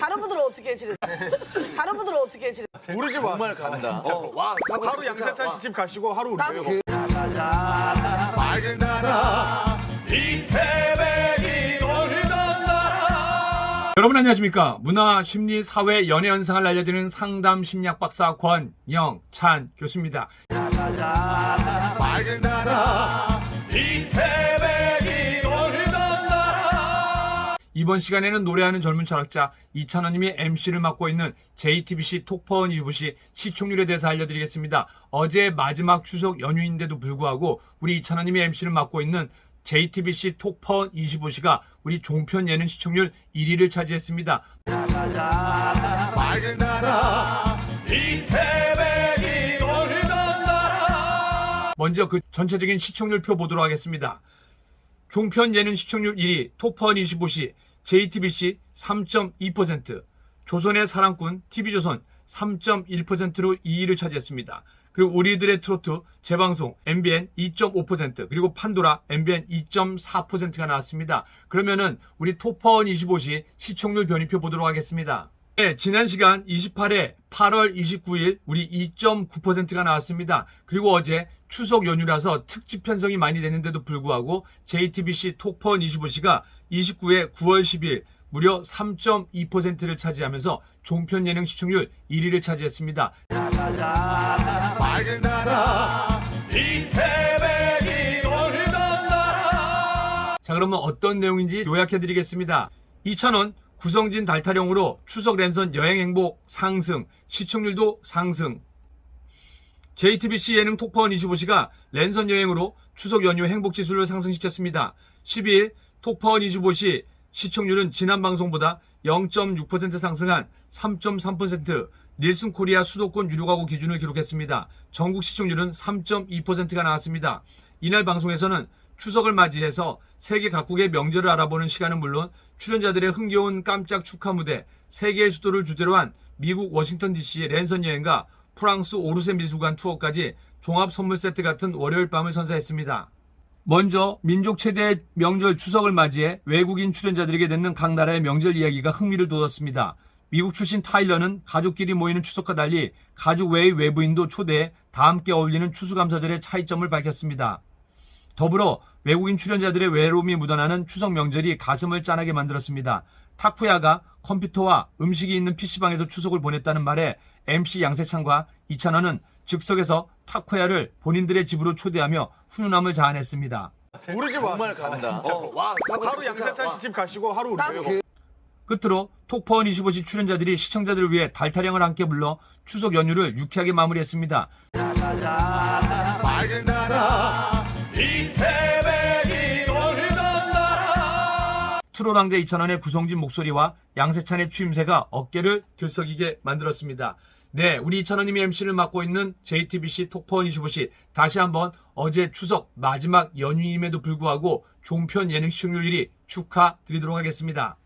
다른 분들은 어떻게 지내? 다른 분들은 어떻게 지내? 우리 집 와. 정말. 간다. 어, 와, 하루. 양세찬 와. 씨집 가시고 하루 우리 집. 그- 맑은 나라 이태백이 놀던 나라 여러분 안녕하십니까 문화 심리 사회 연애 현상을 알려드리는 상담 심리학 박사 권영찬 교수입니다 맑은 나라 이태백 이번 시간에는 노래하는 젊은 철학자 이찬원님이 MC를 맡고 있는 JTBC 톡퍼원 이부시 시청률에 대해서 알려드리겠습니다. 어제 마지막 추석 연휴인데도 불구하고 우리 이찬원님이 MC를 맡고 있는 JTBC 톡퍼원 25시가 우리 종편 예능 시청률 1위를 차지했습니다. 맑은 나라 이태백이 놀던 나라. 먼저 그 전체적인 시청률표 보도록 하겠습니다. 종편 예능 시청률 1위 톱퍼원 25시 JTBC 3.2% 조선의 사랑꾼 TV조선 3.1%로 2위를 차지했습니다. 그리고 우리들의 트로트 재방송 MBN 2.5% 그리고 판도라 MBN 2.4%가 나왔습니다. 그러면은 우리 톱퍼원 25시 시청률 변이표 보도록 하겠습니다. 네, 지난 시간 28회 8월 29일 우리 2.9%가 나왔습니다. 그리고 어제 추석 연휴라서 특집 편성이 많이 됐는데도 불구하고 JTBC 톡퍼원 25시가 29회 9월 10일 무려 3.2%를 차지하면서 종편 예능 시청률 1위를 차지했습니다. 자, 그러면 어떤 내용인지 요약해 드리겠습니다. 2,000원 구성진 달타령으로 추석 랜선 여행 행복 상승, 시청률도 상승. JTBC 예능 톡퍼원 25시가 랜선 여행으로 추석 연휴 행복 지수를 상승시켰습니다. 12일 톡퍼원 25시 시청률은 지난 방송보다 0.6% 상승한 3.3% 닐슨 코리아 수도권 유료가구 기준을 기록했습니다. 전국 시청률은 3.2%가 나왔습니다. 이날 방송에서는 추석을 맞이해서 세계 각국의 명절을 알아보는 시간은 물론 출연자들의 흥겨운 깜짝 축하 무대, 세계의 수도를 주제로 한 미국 워싱턴 DC의 랜선 여행과 프랑스 오르세 미술관 투어까지 종합 선물 세트 같은 월요일 밤을 선사했습니다. 먼저 민족 최대의 명절 추석을 맞이해 외국인 출연자들에게 듣는 각 나라의 명절 이야기가 흥미를 돋았습니다. 미국 출신 타일러는 가족끼리 모이는 추석과 달리 가족 외의 외부인도 초대해 다 함께 어울리는 추수감사절의 차이점을 밝혔습니다. 더불어 외국인 출연자들의 외로움이 묻어나는 추석 명절이 가슴을 짠하게 만들었습니다. 타쿠야가 컴퓨터와 음식이 있는 PC방에서 추석을 보냈다는 말에 MC 양세찬과 이찬원은 즉석에서 타쿠야를 본인들의 집으로 초대하며 훈훈함을 자아냈습니다. 우리 집 와. 정말. 간다. 어, 와, 하루. 양세찬 와. 씨집 가시고 하루 우리 집. 끝으로 톡퍼원 25시 출연자들이 시청자들을 위해 달타령을 함께 불러 추석 연휴를 유쾌하게 마무리했습니다. 트롤왕제 이찬원의 구성진 목소리와 양세찬의 추임새가 어깨를 들썩이게 만들었습니다. 네, 우리 이찬원님이 MC를 맡고 있는 JTBC 톡퍼원 25시 다시 한번 어제 추석 마지막 연휴임에도 불구하고 종편 예능 시청률 1위 축하드리도록 하겠습니다.